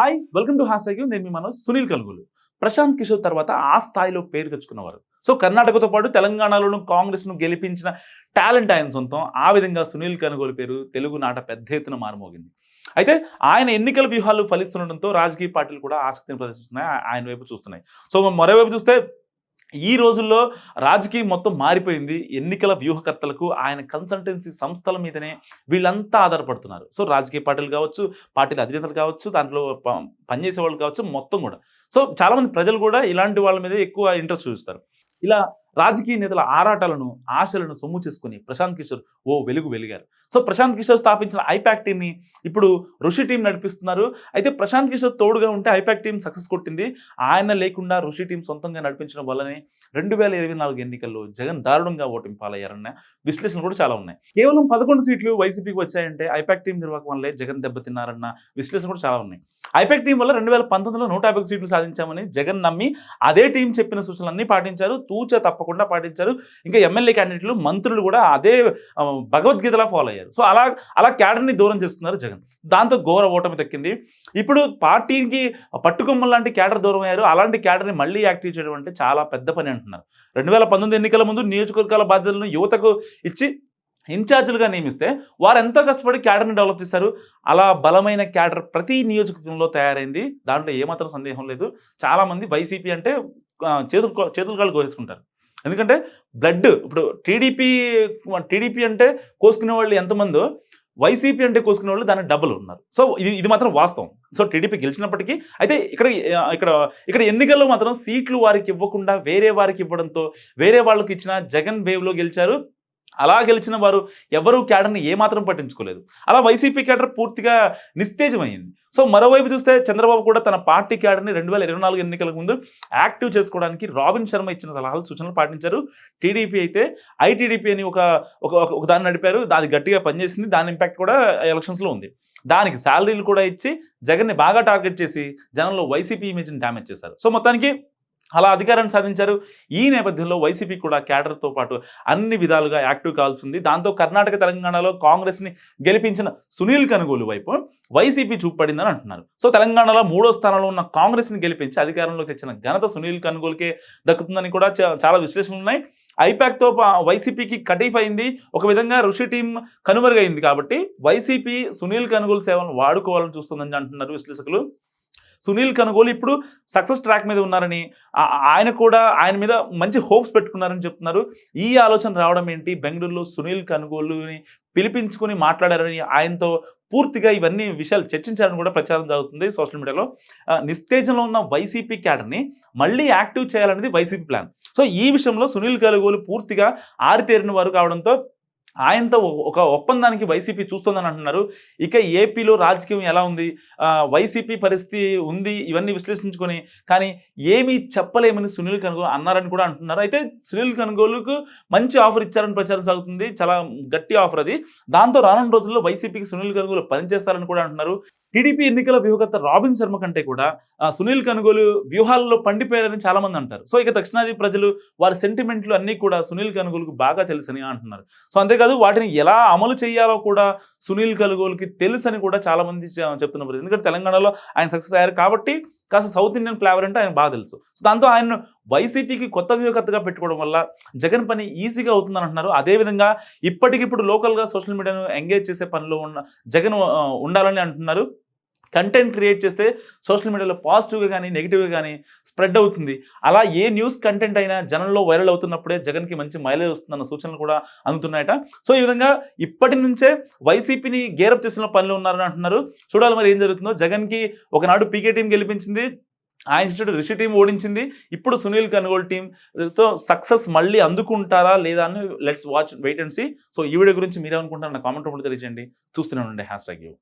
Hi welcome to hash నేను మీ మనోజ్ సునీల్ కనుగోలు. ప్రశాంత్ కిషోర్ తర్వాత ఆ స్థాయిలో పేరు తెచ్చుకున్నవారు. సో కర్ణాటకతో పాటు తెలంగాణలోను కాంగ్రెస్ను గెలిపించిన టాలెంట్ ఆయన సొంతం. ఆ విధంగా సునీల్ కనుగోలు పేరు తెలుగు నాట పెద్ద ఎత్తున మారుమోగింది. అయితే ఆయన ఎన్నికల వ్యూహాలు ఫలిస్తుండటంతో రాజకీయ పార్టీలు కూడా ఆసక్తిని ప్రదర్శిస్తున్నాయి. ఆయన వైపు చూస్తున్నాయి. సో మరోవైపు చూస్తే ఈ రోజుల్లో రాజకీయం మొత్తం మారిపోయింది. ఎన్నికల వ్యూహకర్తలకు ఆయన కన్సల్టెన్సీ సంస్థల మీదనే వీళ్ళంతా ఆధారపడుతున్నారు. సో రాజకీయ పార్టీలు కావచ్చు పార్టీల అధినేతలు కావచ్చు దాంట్లో ప- పనిచేసే వాళ్ళు కావచ్చు మొత్తం కూడా. సో చాలామంది ప్రజలు కూడా ఇలాంటి వాళ్ళ మీద ఎక్కువ ఇంట్రెస్ట్ చూపిస్తారు. ఇలా రాజకీయ నేతల ఆరాటాలను ఆశలను సొమ్ము చేసుకుని ప్రశాంత్ కిషోర్ ఓ వెలుగు వెలిగారు. సో ప్రశాంత్ కిషోర్ స్థాపించిన ఐపాక్ టీమ్ని ఇప్పుడు ఋషి టీం నడిపిస్తున్నారు. అయితే ప్రశాంత్ కిషోర్ తోడుగా ఉంటే ఐపాక్ టీం సక్సెస్ కొట్టింది. ఆయన లేకుండా ఋషి టీం సొంతంగా నడిపించడం వల్లనే రెండు వేల ఇరవై నాలుగు ఎన్నికల్లో జగన్ దారుణంగా ఓటింగ్ పాలయ్యారన్న విశ్లేషణలు కూడా చాలా ఉన్నాయి. కేవలం పదకొండు సీట్లు వైసీపీకి వచ్చాయంటే ఐపాక్ టీం నిర్వాహకం వల్లే జగన్ దెబ్బతిన్నారన్న విశ్లేషణ కూడా చాలా ఉన్నాయి. ఐపెక్ టీం వల్ల రెండు వేల పంతొమ్మిదిలో నూట యాభై సీట్లు సాధించామని జగన్ నమ్మి అదే టీం చెప్పిన సూచనలన్నీ పాటించారు. తూచ తప్పకుండా పాటించారు. ఇంకా ఎమ్మెల్యే క్యాండిడేట్లు మంత్రులు కూడా అదే భగవద్గీతలా ఫాలో అయ్యారు. సో అలా అలా క్యాడర్ని దూరం చేస్తున్నారు జగన్. దాంతో ఘోర ఓటమి తక్కింది ఇప్పుడు పార్టీకి పట్టుకొమ్మ లాంటి క్యాడర్ దూరం అయ్యారు. అలాంటి క్యాడర్ని మళ్ళీ యాక్టివ్ చేయడం అంటే చాలా పెద్ద పని అంటున్నారు. రెండు వేల పంతొమ్మిది ఎన్నికల ముందు నియోజకవర్గాల బాధ్యతలను యువతకు ఇచ్చి ఇన్ఛార్జీలుగా నియమిస్తే వారు ఎంతో కష్టపడి క్యాడర్ని డెవలప్ చేశారు. అలా బలమైన క్యాడర్ ప్రతి నియోజకవర్గంలో తయారైంది. దాంట్లో ఏమాత్రం సందేహం లేదు. చాలామంది వైసీపీ అంటే చేతులు చేతులు కాళ్ళు కోసేసుకుంటారు. ఎందుకంటే బ్లడ్ ఇప్పుడు టీడీపీ టీడీపీ అంటే కోసుకునే వాళ్ళు ఎంతమందో వైసీపీ అంటే కోసుకునే వాళ్ళు దాని డబ్బులు ఉన్నారు. సో ఇది ఇది మాత్రం వాస్తవం. సో టీడీపీ గెలిచినప్పటికీ అయితే ఇక్కడ ఇక్కడ ఇక్కడ ఎన్నికల్లో మాత్రం సీట్లు వారికి ఇవ్వకుండా వేరే వారికి ఇవ్వడంతో వేరే వాళ్ళకి ఇచ్చిన జగన్ వేవ్లో గెలిచారు. అలా గెలిచిన వారు ఎవరూ క్యాడర్ని ఏమాత్రం పట్టించుకోలేదు. అలా వైసీపీ క్యాడర్ పూర్తిగా నిస్తేజమైంది. సో మరోవైపు చూస్తే చంద్రబాబు కూడా తన పార్టీ క్యాడర్ని రెండు వేల ఇరవై నాలుగు ఎన్నికల ముందు యాక్టివ్ చేసుకోవడానికి రాబిన్ శర్మ ఇచ్చిన సలహాలు సూచనలు పాటించారు. టీడీపీ అయితే ఐటీడీపీ అని ఒక ఒక ఒక- ఒక దాన్ని నడిపారు. అది గట్టిగా పనిచేసింది. దాని ఇంపాక్ట్ కూడా ఎలక్షన్స్లో ఉంది. దానికి శాలరీలు కూడా ఇచ్చి జగన్ని బాగా టార్గెట్ చేసి జనంలో వైసీపీ ఇమేజ్ని డ్యామేజ్ చేశారు. సో మొత్తానికి అలా అధికారాన్ని సాధించారు. ఈ నేపథ్యంలో వైసీపీ కూడా క్యాడర్తో పాటు అన్ని విధాలుగా యాక్టివ్ కావాల్సి ఉంది దాంతో కర్ణాటక తెలంగాణలో కాంగ్రెస్ని గెలిపించిన సునీల్ కనుగోలు వైపు వైసీపీ చూపడిందని అంటున్నారు. సో తెలంగాణలో మూడో స్థానంలో ఉన్న కాంగ్రెస్ని గెలిపించి అధికారంలోకి తెచ్చిన ఘనత సునీల్ కనుగోలుకే దక్కుతుందని కూడా చా- చాలా విశ్లేషణలు ఉన్నాయి. ఐపాక్తో వైసీపీకి కటీఫ్ అయింది. ఒక విధంగా ఋషి టీం కనుమరుగైంది కాబట్టి వైసీపీ సునీల్ కనుగోలు సేవలను వాడుకోవాలని చూస్తుందని అంటున్నారు విశ్లేషకులు. సునీల్ కనుగోలు ఇప్పుడు సక్సెస్ ట్రాక్ మీద ఉన్నారని ఆయన కూడా ఆయన మీద మంచి హోప్స్ పెట్టుకున్నారని చెప్తున్నారు. ఈ ఆలోచన రావడం ఏంటి? బెంగళూరులో సునీల్ కనుగోలుని పిలిపించుకుని మాట్లాడారని ఆయనతో పూర్తిగా ఇవన్నీ విషయాలు చర్చించారని కూడా ప్రచారం జరుగుతుంది సోషల్ మీడియాలో. నిస్తేజంలో ఉన్న వైసీపీ క్యాడర్ని మళ్ళీ యాక్టివ్ చేయాలనేది వైసీపీ ప్లాన్. సో ఈ విషయంలో సునీల్ కనుగోలు పూర్తిగా ఆరితేరిన వారు కావడంతో ఆయనతో ఒక- ఒప్పందానికి వైసీపీ చూస్తుందని అంటున్నారు. ఇక ఏపీలో రాజకీయం ఎలా ఉంది? వైసీపీ పరిస్థితి ఉంది ఇవన్నీ విశ్లేషించుకొని కానీ ఏమీ చెప్పలేమని సునీల్ కనుగోలు అన్నారని కూడా అంటున్నారు. అయితే సునీల్ కనుగోలుకు మంచి ఆఫర్ ఇచ్చారని ప్రచారం సాగుతుంది. చాలా గట్టి ఆఫర్ అది. దాంతో రానున్న రోజుల్లో వైసీపీకి సునీల్ కనుగోలు పనిచేస్తారని కూడా అంటున్నారు. టీడీపీ ఎన్నికల వ్యూహకర్త రాబిన్ శర్మ కంటే కూడా సునీల్ కనుగోలు వ్యూహాలలో పండిపోయారని చాలామంది అంటారు. సో ఇక దక్షిణాది ప్రజలు వారి సెంటిమెంట్లు అన్నీ కూడా సునీల్ కనుగోలుకు బాగా తెలుసని అంటున్నారు. సో అంతేకాదు వాటిని ఎలా అమలు చేయాలో కూడా సునీల్ కనుగోలుకి తెలుసని కూడా చాలామంది చెప్తున్నారు. ఎందుకంటే తెలంగాణలో ఆయన సక్సెస్ అయ్యారు కాబట్టి కాస్త సౌత్ ఇండియన్ ఫ్లేవర్ అంటే ఆయన బాగా తెలుసు. సో దాంతో ఆయన వైసీపీకి కొత్త వ్యూహకర్తగా పెట్టుకోవడం వల్ల జగన్ పని ఈజీగా అవుతుందని అంటున్నారు. అదేవిధంగా ఇప్పటికిప్పుడు లోకల్గా సోషల్ మీడియాను ఎంగేజ్ చేసే పనిలో ఉన్న జగన్ ఉండాలని అంటున్నారు. కంటెంట్ క్రియేట్ చేస్తే సోషల్ మీడియాలో పాజిటివ్గా కానీ నెగిటివ్గా కానీ స్ప్రెడ్ అవుతుంది. అలా ఏ న్యూస్ కంటెంట్ అయినా జనంలో వైరల్ అవుతున్నప్పుడే జగన్కి మంచి మైలేజ్ వస్తుందన్న సూచనలు కూడా అందుతున్నాయట. సో ఈ విధంగా ఇప్పటి నుంచే వైసీపీని గేరప్ చేసిన పనిలో ఉన్నారని అంటున్నారు. చూడాలి మరి ఏం జరుగుతుందో. జగన్కి ఒకనాడు పీకే టీం గెలిపించింది ఆ ఇన్స్టిట్యూట్ రిషి టీం ఓడించింది. ఇప్పుడు సునీల్ కనుగోలు టీం తో సక్సెస్ మళ్ళీ అందుకుంటారా లేదా అని let's watch wait and see so ఈ వీడియో గురించి మీరేమనుకుంటారు నా కామెంట్ రూపంలో తెలియజేయండి. చూస్తూనే ఉండండి హ్యాష్ ట్యాగ్ యూ